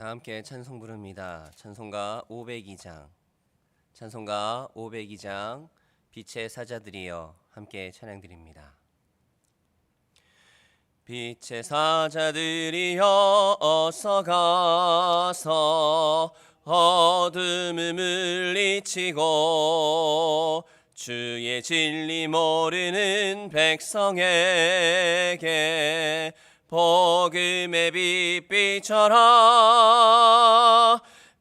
다 함께 찬송 부릅니다. 찬송가 502장. 찬송가 502장 빛의 사자들이여 함께 찬양 드립니다. 빛의 사자들이여 어서 가서 어둠을 물리치고 주의 진리 모르는 백성에게 복음의 빛 비춰라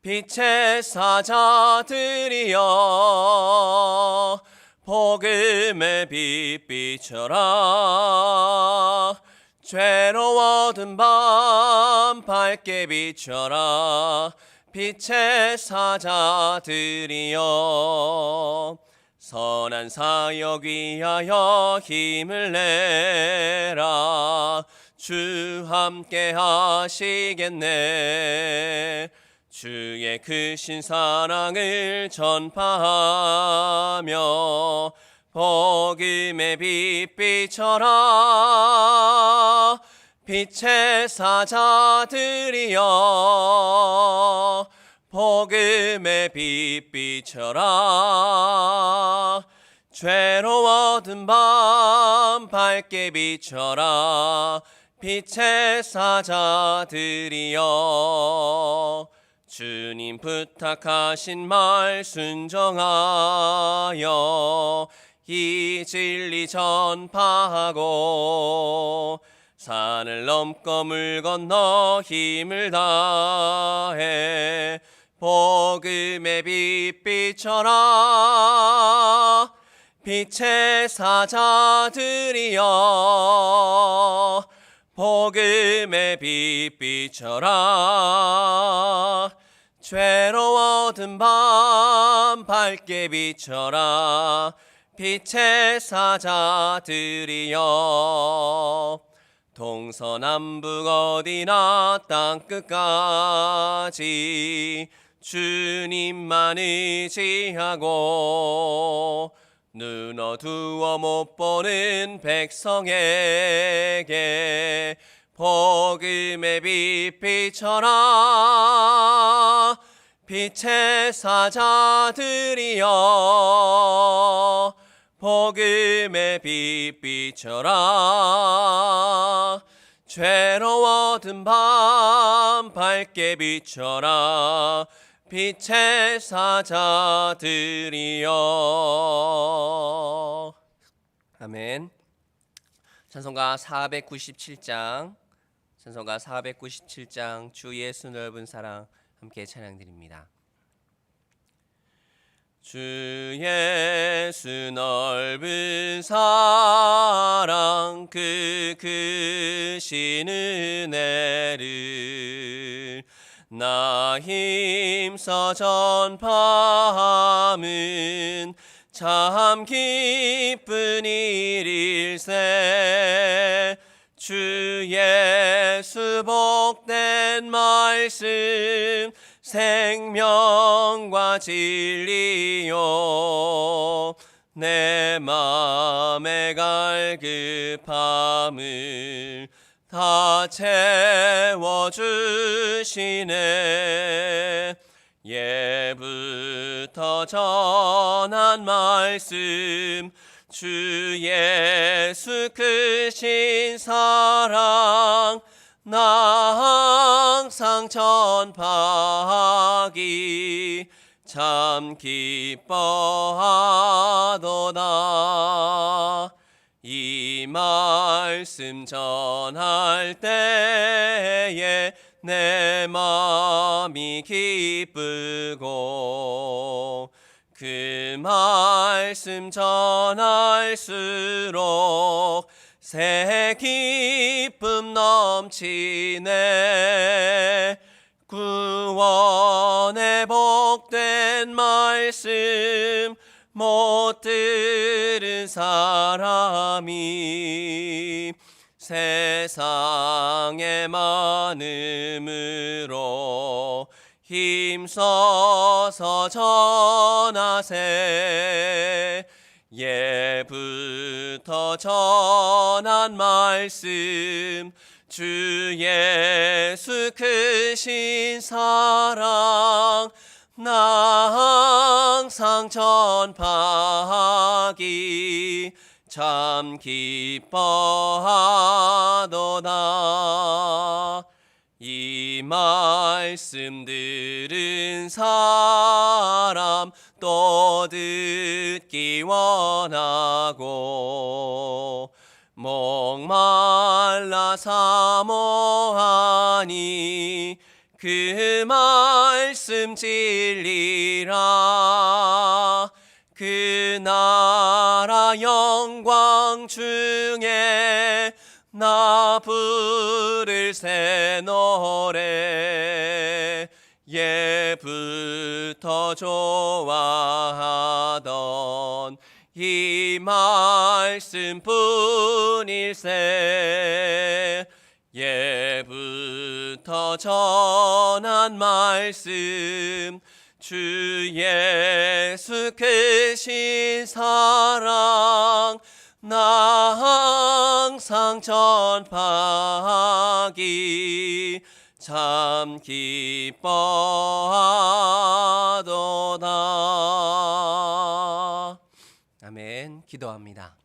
빛의 사자들이여 복음의 빛 비춰라 죄로워든 밤 밝게 비춰라 빛의 사자들이여. 선한 사역 위하여 힘을 내라 주 함께 하시겠네. 주의 크신 사랑을 전파하며 복음의 빛 비춰라 빛의 사자들이여 복음의 빛 비춰라 죄로워든 밤 밝게 비춰라 빛의 사자들이여 주님 부탁하신 말 순종하여 이 진리 전파하고 산을 넘고 물 건너 힘을 다해 복음의 빛 비춰라. 빛의 사자들이여 복음의 빛 비춰라. 죄로워든 밤 밝게 비춰라. 빛의 사자들이여. 동서남북 어디나 땅끝까지 주님만 의지하고 눈 어두워 못 보는 백성에게 복음의 빛 비춰라 빛의 사자들이여 복음의 빛 비춰라 죄로워든 밤 밝게 비춰라 빛의 사자들이여 아멘 찬송가 497장 찬송가 497장 주 예수 넓은 사랑 함께 찬양드립니다. 주 예수 넓은 사랑 그 크신 은혜를 나 힘써 전파함은 참 기쁜 일일세. 주 예수 복된 말씀 생명과 진리요. 내 맘의 갈급함을 다 채워주시네 예부터 전한 말씀 주 예수 크신 사랑 나 항상 전파하기 참 기뻐하도다 이 말씀 전할 때에 내 마음이 기쁘고 그 말씀 전할수록 새 기쁨 넘치네. 구원의 복된 말씀 못 들은 사람이 세상에 많음으로 힘써서 전하세. 예부터 전한 말씀 주 예수 크신 사랑 나 항상 전파하기 참 기뻐하도다 이 말씀 들은 사람 또 듣기 원하고 목말라 사모하니 그 말씀 진리라 그 나라 영광 중에 나 부를 새 노래. 예부터 좋아하던 이 말씀 뿐일세 예부터 전한 말씀 주 예수 크신 사랑 나 항상 전파하기 참 기뻐하도다. 아멘. 기도합니다.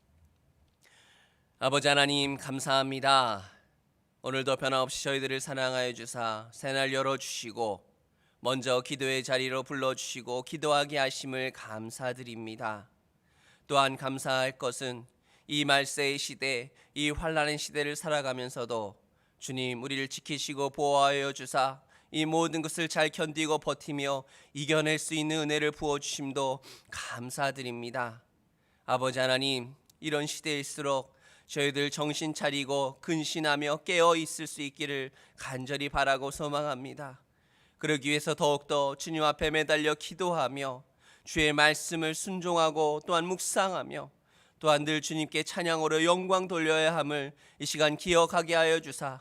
아버지 하나님 감사합니다. 오늘도 변함없이 저희들을 사랑하여 주사 새날 열어 주시고 먼저 기도의 자리로 불러주시고 기도하게 하심을 감사드립니다. 또한 감사할 것은 이 말세의 시대, 이 환란의 시대를 살아가면서도 주님 우리를 지키시고 보호하여 주사 이 모든 것을 잘 견디고 버티며 이겨낼 수 있는 은혜를 부어 주심도 감사드립니다. 아버지 하나님 이런 시대일수록 저희들 정신 차리고 근신하며 깨어 있을 수 있기를 간절히 바라고 소망합니다. 그러기 위해서 더욱더 주님 앞에 매달려 기도하며 주의 말씀을 순종하고 또한 묵상하며 또한 늘 주님께 찬양으로 영광 돌려야 함을 이 시간 기억하게 하여 주사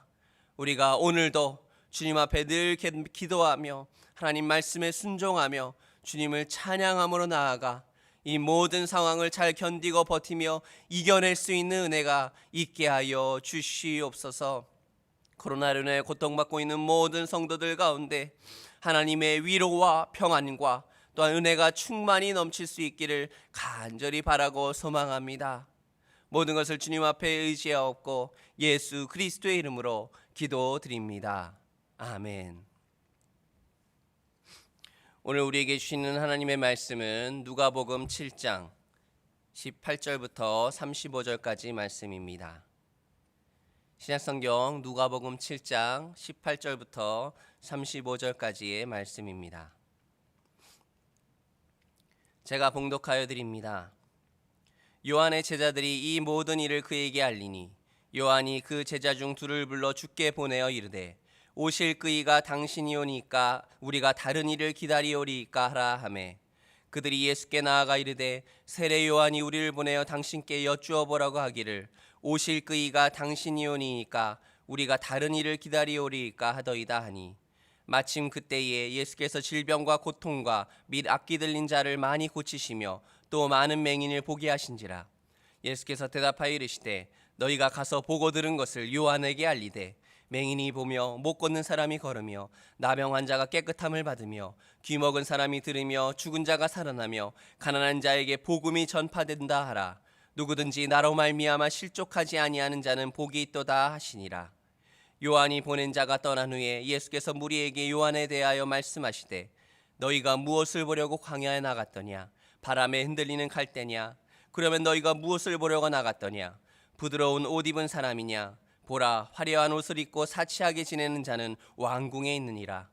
우리가 오늘도 주님 앞에 늘 기- 기도하며 하나님 말씀에 순종하며 주님을 찬양함으로 나아가 이 모든 상황을 잘 견디고 버티며 이겨낼 수 있는 은혜가 있게 하여 주시옵소서. 코로나로 인해 고통받고 있는 모든 성도들 가운데 하나님의 위로와 평안과 또한 은혜가 충만히 넘칠 수 있기를 간절히 바라고 소망합니다. 모든 것을 주님 앞에 의지하옵고 예수 그리스도의 이름으로 기도드립니다. 아멘. 오늘 우리에게 주시는 하나님의 말씀은 누가복음 7장 18절부터 35절까지 말씀입니다. 신약성경 누가복음 7장 18절부터 35절까지의 말씀입니다. 제가 봉독하여 드립니다. 요한의 제자들이 이 모든 일을 그에게 알리니 요한이 그 제자 중 둘을 불러 주께 보내어 이르되 오실 그이가 당신이오니까 우리가 다른 일을 기다리오리이까 하라 하매 그들이 예수께 나아가 이르되 세례 요한이 우리를 보내어 당신께 여쭈어 보라고 하기를 오실 그이가 당신이오니까 우리가 다른 일을 기다리오리이까 하더이다 하니 마침 그때에 예수께서 질병과 고통과 및 악기 들린 자를 많이 고치시며 또 많은 맹인을 보게 하신지라. 예수께서 대답하여 이르시되 너희가 가서 보고 들은 것을 요한에게 알리되 맹인이 보며 못 걷는 사람이 걸으며 나병 환자가 깨끗함을 받으며 귀 먹은 사람이 들으며 죽은 자가 살아나며 가난한 자에게 복음이 전파된다 하라. 누구든지 나로 말미암아 실족하지 아니하는 자는 복이 있도다 하시니라. 요한이 보낸 자가 떠난 후에 예수께서 무리에게 요한에 대하여 말씀하시되 너희가 무엇을 보려고 광야에 나갔더냐? 바람에 흔들리는 갈대냐? 그러면 너희가 무엇을 보려고 나갔더냐? 부드러운 옷 입은 사람이냐 보라 화려한 옷을 입고 사치하게 지내는 자는 왕궁에 있느니라.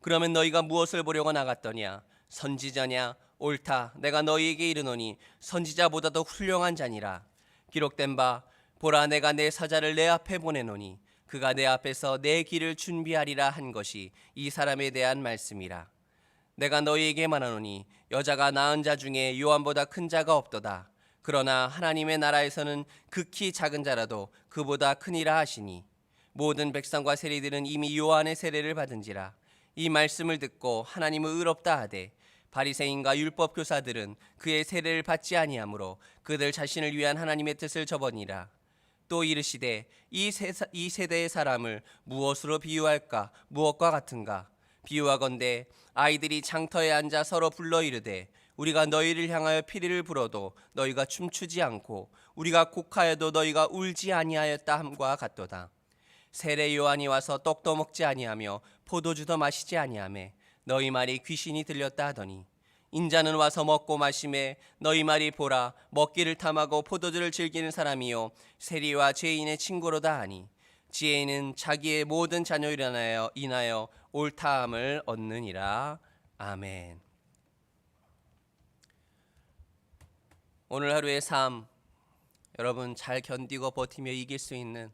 그러면 너희가 무엇을 보려고 나갔더냐? 선지자냐? 옳다 내가 너희에게 이르노니 선지자보다도 훌륭한 자니라. 기록된 바 보라 내가 내 사자를 내 앞에 보내노니 그가 내 앞에서 내 길을 준비하리라 한 것이 이 사람에 대한 말씀이라. 내가 너희에게 말하노니 여자가 낳은 자 중에 요한보다 큰 자가 없도다 그러나 하나님의 나라에서는 극히 작은 자라도 그보다 크니라 하시니 모든 백성과 세리들은 이미 요한의 세례를 받은지라 이 말씀을 듣고 하나님을 의롭다 하되 바리새인과 율법 교사들은 그의 세례를 받지 아니하므로 그들 자신을 위한 하나님의 뜻을 접어니라. 또 이르시되 이, 세, 이 세대의 사람을 무엇으로 비유할까? 무엇과 같은가? 비유하건대 아이들이 장터에 앉아 서로 불러 이르되 우리가 너희를 향하여 피리를 불어도 너희가 춤추지 않고 우리가 곡하여도 너희가 울지 아니하였다 함과 같도다. 세례 요한이 와서 떡도 먹지 아니하며 포도주도 마시지 아니하매 너희 말이 귀신이 들렸다 하더니 인자는 와서 먹고 마심에 너희 말이 보라 먹기를 탐하고 포도주를 즐기는 사람이요 세리와 죄인의 친구로다 하니 지혜는 자기의 모든 자녀를 인하여 옳다함을 얻느니라. 아멘 오늘 하루의 삶 여러분 잘 견디고 버티며 이길 수 있는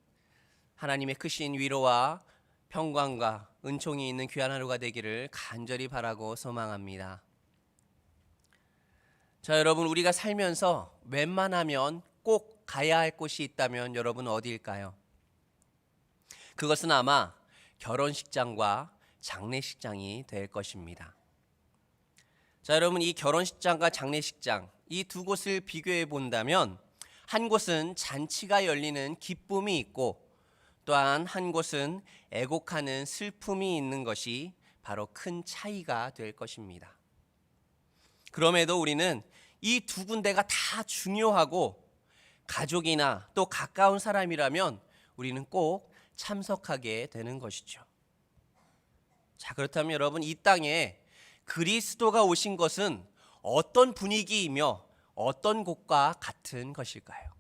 하나님의 크신 위로와 평강과 은총이 있는 귀한 하루가 되기를 간절히 바라고 소망합니다. 자, 여러분 우리가 살면서 웬만하면 꼭 가야 할 곳이 있다면 여러분 어디일까요? 그것은 아마 결혼식장과 장례식장이 될 것입니다. 자, 여러분 이 결혼식장과 장례식장 이 두 곳을 비교해 본다면 한 곳은 잔치가 열리는 기쁨이 있고 또한 한 곳은 애곡하는 슬픔이 있는 것이 바로 큰 차이가 될 것입니다. 그럼에도 우리는 이 두 군데가 다 중요하고 가족이나 또 가까운 사람이라면 우리는 꼭 참석하게 되는 것이죠. 자, 그렇다면 여러분 이 땅에 그리스도가 오신 것은 어떤 분위기이며 어떤 곳과 같은 것일까요?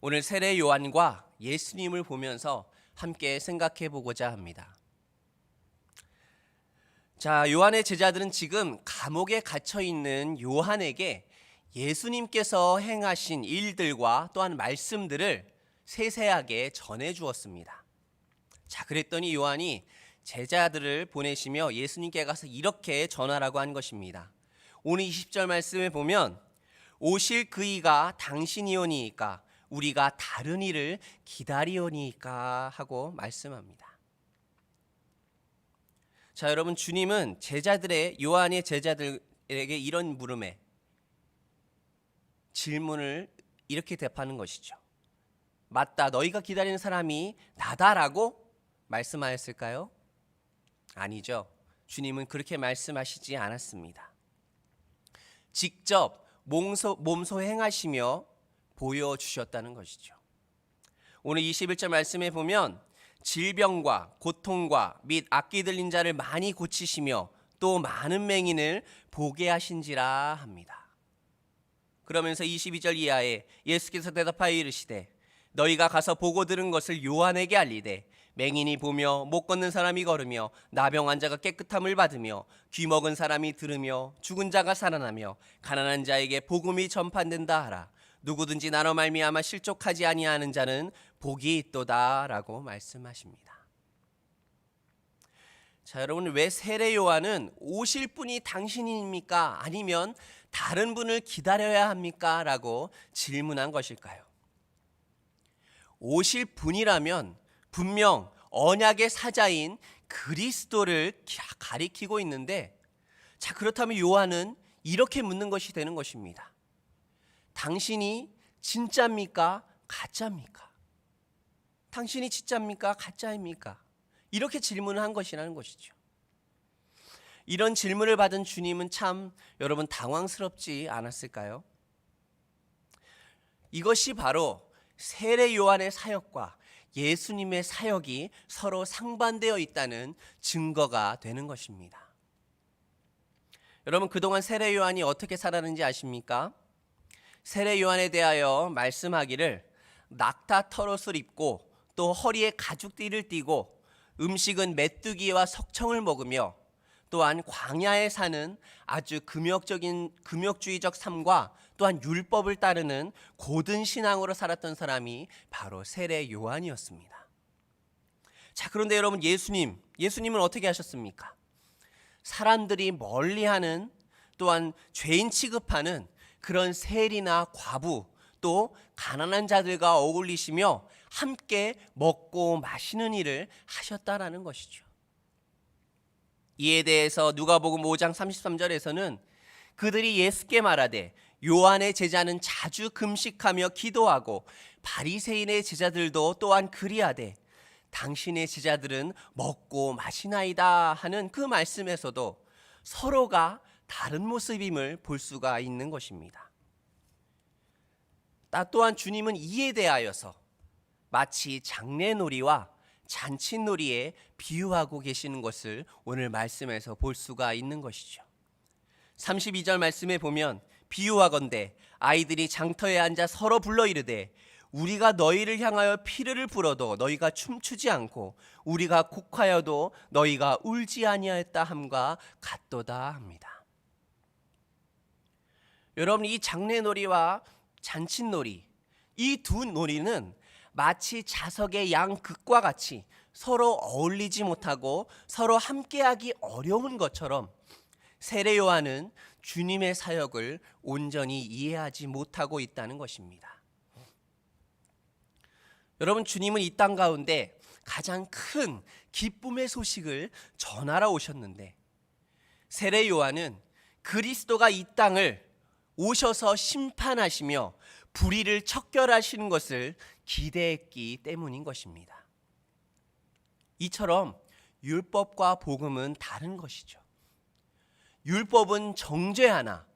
오늘 세례 요한과 예수님을 보면서 함께 생각해 보고자 합니다. 자, 요한의 제자들은 지금 감옥에 갇혀 있는 요한에게 예수님께서 행하신 일들과 또한 말씀들을 세세하게 전해 주었습니다. 자, 그랬더니 요한이 제자들을 보내시며 예수님께 가서 이렇게 전하라고 한 것입니다. 오늘 20절 말씀을 보면 오실 그이가 당신이오니까 우리가 다른 일을 기다리오니까 하고 말씀합니다. 자, 여러분 주님은 제자들의 요한의 제자들에게 이런 물음에 질문을 이렇게 대답하는 것이죠. 맞다. 너희가 기다리는 사람이 나다라고 말씀하였을까요? 아니죠. 주님은 그렇게 말씀하시지 않았습니다. 직접 몸소, 몸소 행하시며 보여주셨다는 것이죠. 오늘 21절 말씀에 보면 질병과 고통과 및 악기 들린 자를 많이 고치시며 또 많은 맹인을 보게 하신지라 합니다. 그러면서 22절 이하에 예수께서 대답하여 이르시되 너희가 가서 보고 들은 것을 요한에게 알리되 맹인이 보며 못 걷는 사람이 걸으며 나병 환자가 깨끗함을 받으며 귀 먹은 사람이 들으며 죽은 자가 살아나며 가난한 자에게 복음이 전파된다 하라 누구든지 나로 말미암아 실족하지 아니하는 자는 복이 있도다라고 말씀하십니다. 자, 여러분 왜 세례 요한은 오실 분이 당신입니까? 아니면 다른 분을 기다려야 합니까? 라고 질문한 것일까요? 오실 분이라면 분명 언약의 사자인 그리스도를 가리키고 있는데 자, 그렇다면 요한은 이렇게 묻는 것이 되는 것입니다. 당신이 진짜입니까? 가짜입니까? 당신이 진짜입니까? 가짜입니까? 이렇게 질문을 한 것이라는 것이죠. 이런 질문을 받은 주님은 참 여러분 당황스럽지 않았을까요? 이것이 바로 세례 요한의 사역과 예수님의 사역이 서로 상반되어 있다는 증거가 되는 것입니다. 여러분 그동안 세례 요한이 어떻게 살았는지 아십니까? 세례 요한에 대하여 말씀하기를 낙타 털옷을 입고 또 허리에 가죽띠를 띠고 음식은 메뚜기와 석청을 먹으며 또한 광야에 사는 아주 금욕적인 금욕주의적 삶과 또한 율법을 따르는 고든 신앙으로 살았던 사람이 바로 세례 요한이었습니다. 자, 그런데 여러분 예수님, 예수님은 어떻게 하셨습니까? 사람들이 멀리하는 또한 죄인 취급하는 그런 세리나 과부 또 가난한 자들과 어울리시며 함께 먹고 마시는 일을 하셨다라는 것이죠. 이에 대해서 누가복음 5장 33절에서는 그들이 예수께 말하되 요한의 제자는 자주 금식하며 기도하고 바리새인의 제자들도 또한 그리하되 당신의 제자들은 먹고 마시나이다 하는 그 말씀에서도 서로가 다른 모습임을 볼 수가 있는 것입니다. 나 또한 주님은 이에 대하여서 마치 장례놀이와 잔치놀이에 비유하고 계시는 것을 오늘 말씀에서 볼 수가 있는 것이죠. 32절 말씀에 보면 비유하건대 아이들이 장터에 앉아 서로 불러 이르되 우리가 너희를 향하여 피르를 불어도 너희가 춤추지 않고 우리가 곡하여도 너희가 울지 아니하였다 함과 같도다 합니다. 여러분 이 장례놀이와 잔칫놀이 이 두 놀이는 마치 자석의 양 극과 같이 서로 어울리지 못하고 서로 함께하기 어려운 것처럼 세례 요한은 주님의 사역을 온전히 이해하지 못하고 있다는 것입니다. 여러분 주님은 이 땅 가운데 가장 큰 기쁨의 소식을 전하러 오셨는데 세례 요한은 그리스도가 이 땅을 오셔서 심판하시며 불의를 척결하시는 것을 기대했기 때문인 것입니다. 이처럼 율법과 복음은 다른 것이죠. 율법은 정죄하나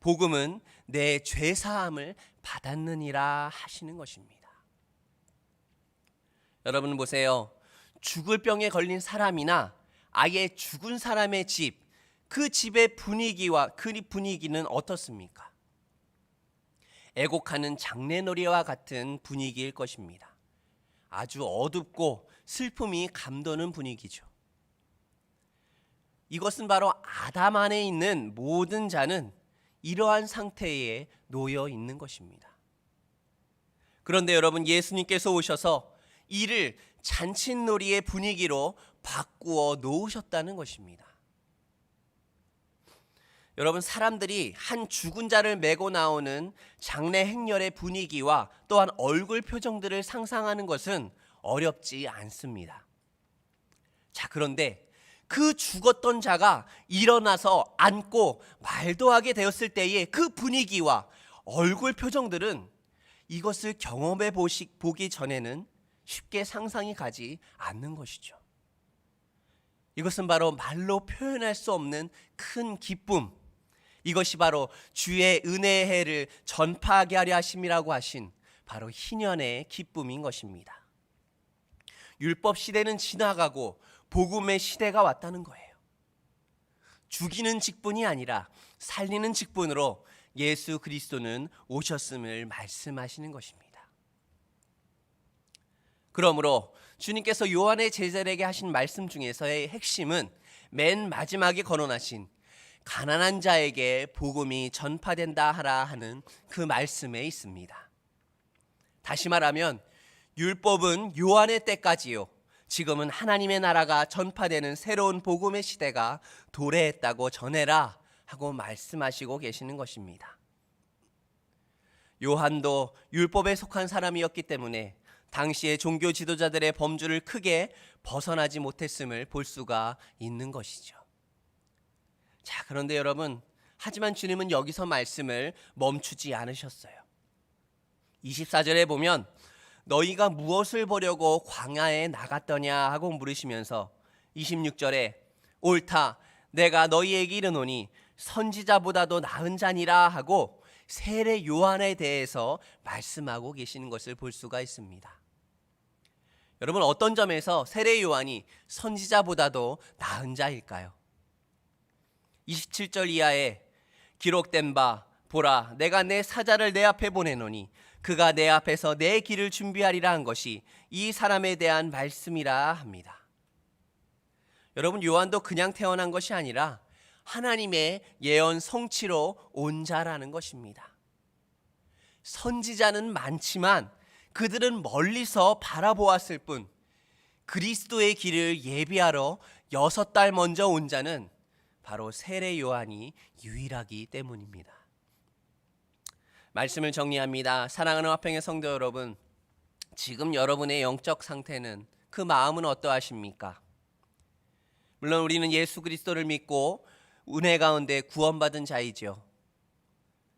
복음은 내 죄 사함을 받았느니라 하시는 것입니다. 여러분 보세요. 죽을 병에 걸린 사람이나 아예 죽은 사람의 집, 그 집의 분위기와 그 분위기는 어떻습니까? 애곡하는 장례놀이와 같은 분위기일 것입니다. 아주 어둡고 슬픔이 감도는 분위기죠. 이것은 바로 아담 안에 있는 모든 자는 이러한 상태에 놓여 있는 것입니다. 그런데 여러분 예수님께서 오셔서 이를 잔칫놀이의 분위기로 바꾸어 놓으셨다는 것입니다. 여러분 사람들이 한 죽은 자를 메고 나오는 장례 행렬의 분위기와 또한 얼굴 표정들을 상상하는 것은 어렵지 않습니다. 자, 그런데 그 죽었던 자가 일어나서 앉고 말도 하게 되었을 때의 그 분위기와 얼굴 표정들은 이것을 경험해 보시, 보기 전에는 쉽게 상상이 가지 않는 것이죠. 이것은 바로 말로 표현할 수 없는 큰 기쁨, 이것이 바로 주의 은혜의 해를 전파하게 하려 하심이라고 하신 바로 희년의 기쁨인 것입니다. 율법 시대는 지나가고 복음의 시대가 왔다는 거예요. 죽이는 직분이 아니라 살리는 직분으로 예수 그리스도는 오셨음을 말씀하시는 것입니다. 그러므로 주님께서 요한의 제자에게 하신 말씀 중에서의 핵심은 맨 마지막에 거론하신 가난한 자에게 복음이 전파된다 하라 하는 그 말씀에 있습니다. 다시 말하면 율법은 요한의 때까지요. 지금은 하나님의 나라가 전파되는 새로운 복음의 시대가 도래했다고 전해라 하고 말씀하시고 계시는 것입니다. 요한도 율법에 속한 사람이었기 때문에 당시의 종교 지도자들의 범주를 크게 벗어나지 못했음을 볼 수가 있는 것이죠. 자, 그런데 여러분, 하지만 주님은 여기서 말씀을 멈추지 않으셨어요. 24절에 보면 너희가 무엇을 보려고 광야에 나갔더냐 하고 물으시면서 26절에 옳다 내가 너희에게 이르노니 선지자보다도 나은 자니라 하고 세례 요한에 대해서 말씀하고 계시는 것을 볼 수가 있습니다. 여러분 어떤 점에서 세례 요한이 선지자보다도 나은 자일까요? 27절 이하에 기록된 바 보라 내가 내 사자를 내 앞에 보내노니 그가 내 앞에서 내 길을 준비하리라 한 것이 이 사람에 대한 말씀이라 합니다. 여러분 요한도 그냥 태어난 것이 아니라 하나님의 예언 성취로 온 자라는 것입니다. 선지자는 많지만 그들은 멀리서 바라보았을 뿐 그리스도의 길을 예비하러 여섯 달 먼저 온 자는 바로 세례 요한이 유일하기 때문입니다. 말씀을 정리합니다. 사랑하는 화평의 성도 여러분, 지금 여러분의 영적 상태는 그 마음은 어떠하십니까? 물론 우리는 예수 그리스도를 믿고 은혜 가운데 구원받은 자이죠.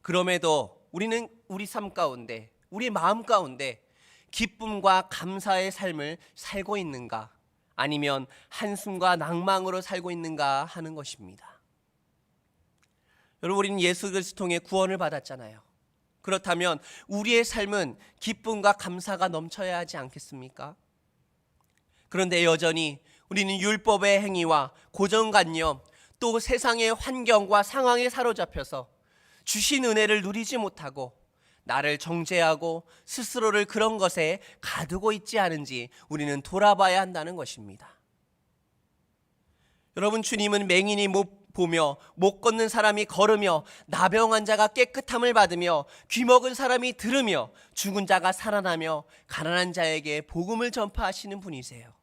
그럼에도 우리는 우리 삶 가운데, 우리 마음 가운데 기쁨과 감사의 삶을 살고 있는가? 아니면 한숨과 낭망으로 살고 있는가 하는 것입니다. 여러분, 우리는 예수 그리스도 통해 구원을 받았잖아요. 그렇다면 우리의 삶은 기쁨과 감사가 넘쳐야 하지 않겠습니까? 그런데 여전히 우리는 율법의 행위와 고정관념 또 세상의 환경과 상황에 사로잡혀서 주신 은혜를 누리지 못하고 나를 정죄하고 스스로를 그런 것에 가두고 있지 않은지 우리는 돌아봐야 한다는 것입니다. 여러분 주님은 맹인이 못 보며 못 걷는 사람이 걸으며 나병 환자가 깨끗함을 받으며 귀먹은 사람이 들으며 죽은 자가 살아나며 가난한 자에게 복음을 전파하시는 분이세요.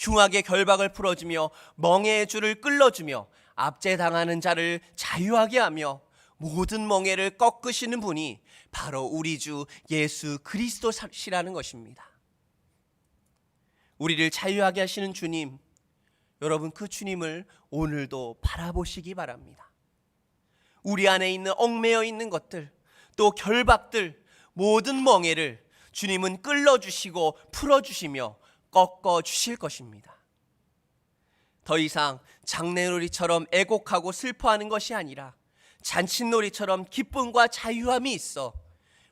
흉악의 결박을 풀어주며 멍해의 줄을 끌어주며 압제당하는 자를 자유하게 하며 모든 멍해를 꺾으시는 분이 바로 우리 주 예수 그리스도시라는 것입니다. 우리를 자유하게 하시는 주님, 여러분 그 주님을 오늘도 바라보시기 바랍니다. 우리 안에 있는 얽매여 있는 것들, 또 결박들, 모든 멍해를 주님은 끌어주시고 풀어주시며 꺾어 주실 것입니다. 더 이상 장례놀이처럼 애곡하고 슬퍼하는 것이 아니라 잔칫놀이처럼 기쁨과 자유함이 있어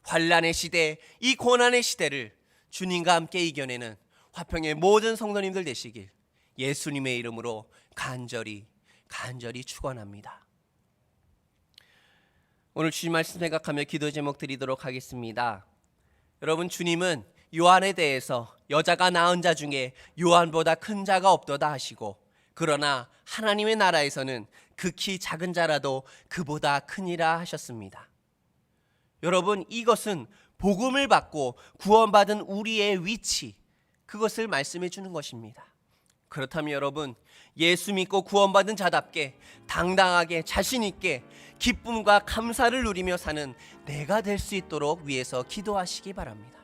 환란의 시대, 이 고난의 시대를 주님과 함께 이겨내는 화평의 모든 성도님들 되시길 예수님의 이름으로 간절히 간절히 축원합니다. 오늘 주님 말씀 생각하며 기도 제목 드리도록 하겠습니다. 여러분 주님은 요한에 대해서 여자가 낳은 자 중에 요한보다 큰 자가 없도다 하시고 그러나 하나님의 나라에서는 극히 작은 자라도 그보다 크니라 하셨습니다. 여러분 이것은 복음을 받고 구원받은 우리의 위치 그것을 말씀해 주는 것입니다. 그렇다면 여러분 예수 믿고 구원받은 자답게 당당하게 자신 있게 기쁨과 감사를 누리며 사는 내가 될 수 있도록 위해서 기도하시기 바랍니다.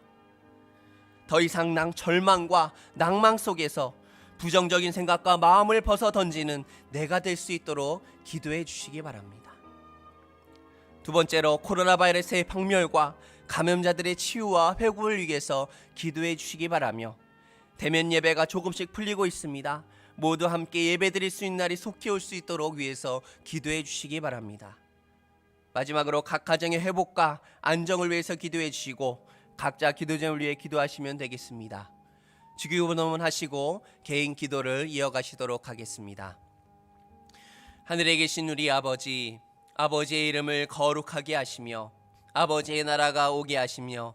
더 이상 낭 절망과 낭망 속에서 부정적인 생각과 마음을 벗어 던지는 내가 될 수 있도록 기도해 주시기 바랍니다. 두 번째로 코로나 바이러스의 박멸과 감염자들의 치유와 회복을 위해서 기도해 주시기 바라며 대면 예배가 조금씩 풀리고 있습니다. 모두 함께 예배 드릴 수 있는 날이 속히 올 수 있도록 위해서 기도해 주시기 바랍니다. 마지막으로 각 가정의 회복과 안정을 위해서 기도해 주시고 각자 기도 제목을 위해 기도하시면 되겠습니다. 주기도문 하시고 개인 기도를 이어가시도록 하겠습니다. 하늘에 계신 우리 아버지, 아버지의 이름을 거룩하게 하시며 아버지의 나라가 오게 하시며